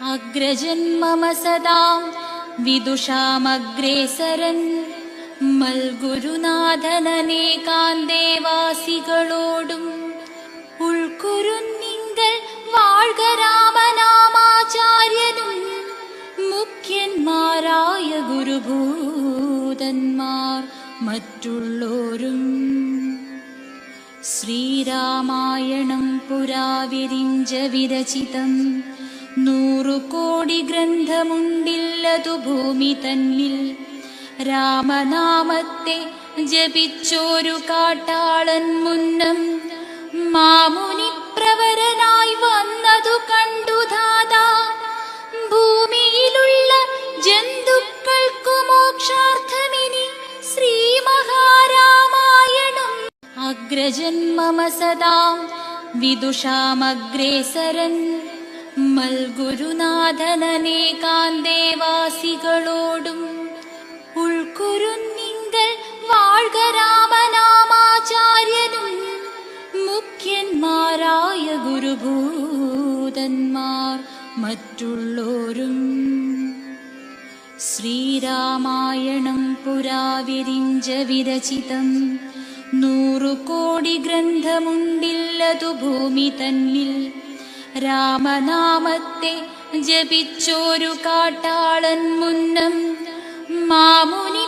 അഗ്രജന്മമ സദാം വിദുഷാമഗ്രേസരൻ മൽഗുരുനാഥനേകാന്തേവാസികളോടും ഉൾക്കുരുന്നിങ്കൽ വാഴ്കരാമനാമാചാര്യനും മുഖ്യന്മാരായ ഗുരുഭൂതന്മാർ മറ്റുള്ളോരും. ശ്രീരാമായണം പുരാവിരിഞ്ച വിരചിതം നൂറു കോടി ഗ്രന്ഥമുണ്ടില്ലതു ഭൂമി തന്നിൽ. രാമനാമത്തെ ജപിച്ചോരു കാട്ടാളൻ മുന്നം. മാമുനി പ്രവരനായി വന്നതു കണ്ടു ദാദാ ഭൂമിയിലുള്ള ജന്തുക്കൾക്കു മോക്ഷാർത്ഥമിനി ശ്രീമഹാരാമായണം. അഗ്രജന്മമ സദാം. വിദുഷാമഗ്രേസരൻ മൽഗുരുനാഥനേകാന്തേവാസികളോടും ഉൾക്കുരുന്നിങ്കൽ വാഴ്കരാമനാമാചാര്യനും മുഖ്യന്മാരായ ഗുരുഭൂതന്മാർ മറ്റുള്ളോരും. ശ്രീരാമായണം പുരാവിരിഞ്ച വിരചിതം നൂറു കോടി ഗ്രന്ഥമുണ്ടില്ലതു ഭൂമി തന്നിൽ രാമനാമത്തെ ജപിച്ചോരു കാട്ടാളൻ മുന്നം മാമുനി